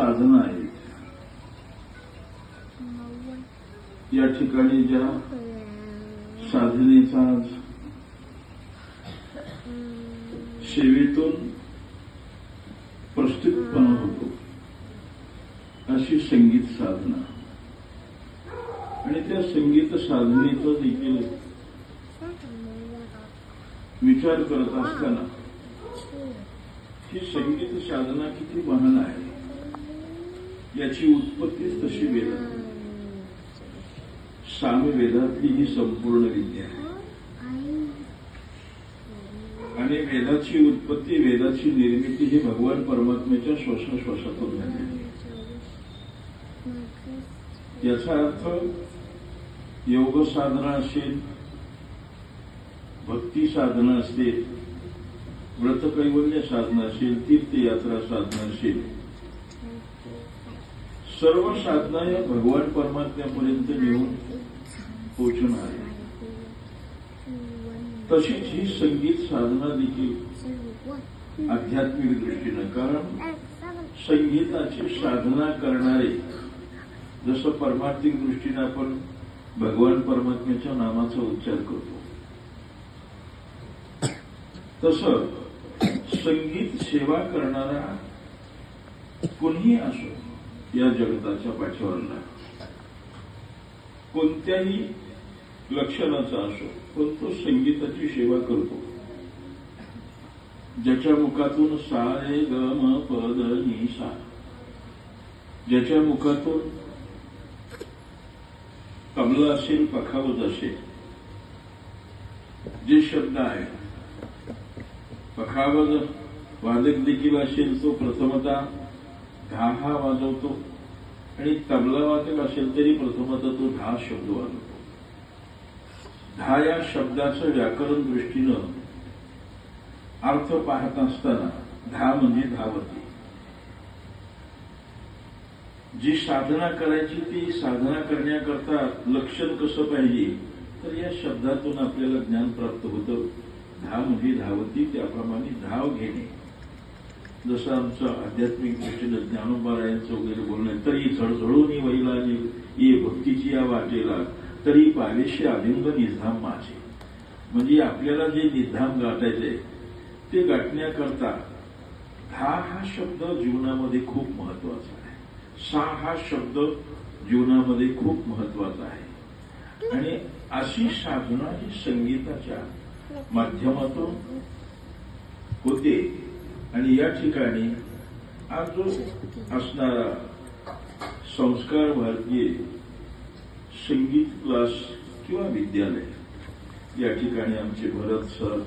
साधना आहेत या ठिकाणी ज्या साधनेचा सेवेतून प्रस्तुतपणा होतो. अशी संगीत साधना. आणि त्या संगीत साधनेचा देखील विचार करत असताना ही संगीत साधना किती महान आहे. याची उत्पत्ती तशी वेदात सामवेदातली ही संपूर्ण विद्या आहे. आणि वेदाची उत्पत्ती वेदाची निर्मिती ही भगवान परमात्म्याच्या श्वासोश्वासातून झाली. याचा अर्थ योग साधना असेल भक्ती साधना असेल व्रतकैवल्य साधना असेल तीर्थयात्रा साधना असेल सर्व साधना या भगवान परमात्म्यापर्यंत नेऊन पोचणार आहे. तशीच ही संगीत साधना देखील आध्यात्मिक दृष्टीनं. कारण संगीताची साधना करणारे जसं परमार्थिक दृष्टीने आपण भगवान परमात्म्याच्या नामाचा उच्चार करतो तसं संगीत सेवा करणारा कोणीही असो या जगताच्या पाठीवरला कोणत्याही लक्षणाचा असो पण तो संगीताची सेवा करतो ज्याच्या मुखातून सा रे ग म प नि सा ज्याच्या मुखातून कमला असेल पखावत असेल जे शब्द आहे पखावत वादक देखील असेल तो प्रथमता धा हा वाजवतो. आणि तबला वादक असेल तरी प्रथमच तो धा शब्द वाजवतो. धा या शब्दाचं व्याकरण दृष्टीनं अर्थ पाहत असताना धा म्हणजे धावती जी साधना करायची ती साधना करण्याकरता लक्षण कसं पाहिजे तर या शब्दातून आपल्याला ज्ञान प्राप्त होतं. धा म्हणजे धावती त्याप्रमाणे धाव घेणे. जसं आमचं आध्यात्मिक दृष्टीनं ज्ञानोबारायांचं वगैरे बोलणं तरी झळझळून वैला ये भक्तीची या वाटेला तरी पावेशी अलिंग निधाम माझे. म्हणजे आपल्याला जे निधाम गाठायचे ते गाठण्याकरता हा हा शब्द जीवनामध्ये खूप महत्त्वाचा आहे. सा हा शब्द जीवनामध्ये खूप महत्त्वाचा आहे. आणि अशी साधना ही संगीताच्या माध्यमातून होते. आणि या ठिकाणी आज जो असणारा संस्कार भारतीय संगीत क्लास किंवा विद्यालय या ठिकाणी आमचे भरत सर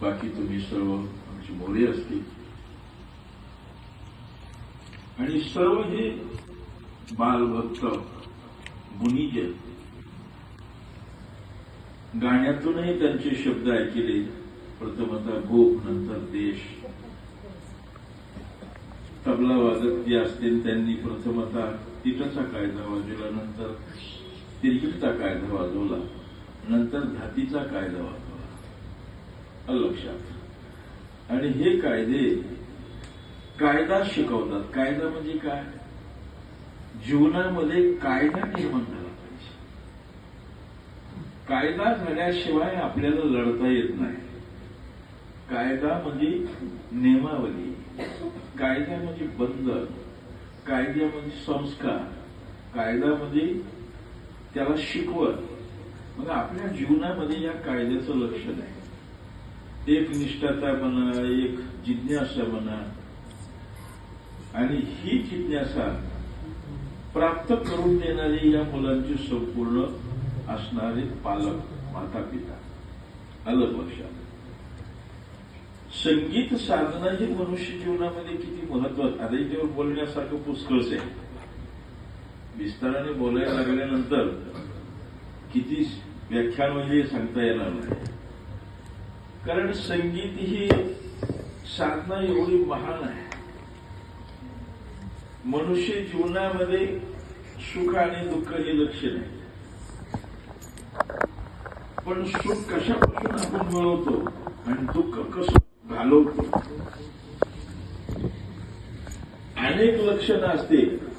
बाकी तुम्ही सर्व आमचे मोरे असतील. आणि सर्व हे बालभक्त मुनिजन गाण्यातूनही त्यांचे शब्द ऐकले. प्रथमतः गोप नंतर देश. तबला वादक जे असतील त्यांनी प्रथमतः तिटाचा कायदा वाजवला नंतर तिरकिटचा कायदा वाजवला नंतर धातीचा कायदा वाजवला. लक्षात. आणि हे कायदे कायदा शिकवतात. कायदा म्हणजे काय? जीवनामध्ये कायदा निर्माण झाला पाहिजे. कायदा झाल्याशिवाय आपल्याला लढता येत नाही. कायदा म्हणजे नियमावली कायदा म्हणजे बंधन कायद्यामध्ये म्हणजे संस्कार. कायदा म्हणजे त्याला शिकवत मग आपल्या जीवनामध्ये या कायद्याचं लक्षण आहे एक निष्ठाता म्हणा एक जिज्ञासा म्हणा. आणि ही जिज्ञासा प्राप्त करून देणारी या मुलांचे संपूर्ण असणारे पालक माता पिता अलग लक्षात? संगीत साधना ही मनुष्य जीवनामध्ये किती महत्वाचं आता इथे बोलण्यासारखं पुष्कळच आहे विस्ताराने बोलायला लागल्यानंतर किती व्याख्यान म्हणजे सांगता येणार नाही. कारण संगीत ही साधना एवढी महान आहे. मनुष्य जीवनामध्ये सुख आणि दुःख हे लक्षण आहे पण सुख कशापासून आपण मिळवतो आणि दुःख कसं घालवतो अनेक लक्षणं असते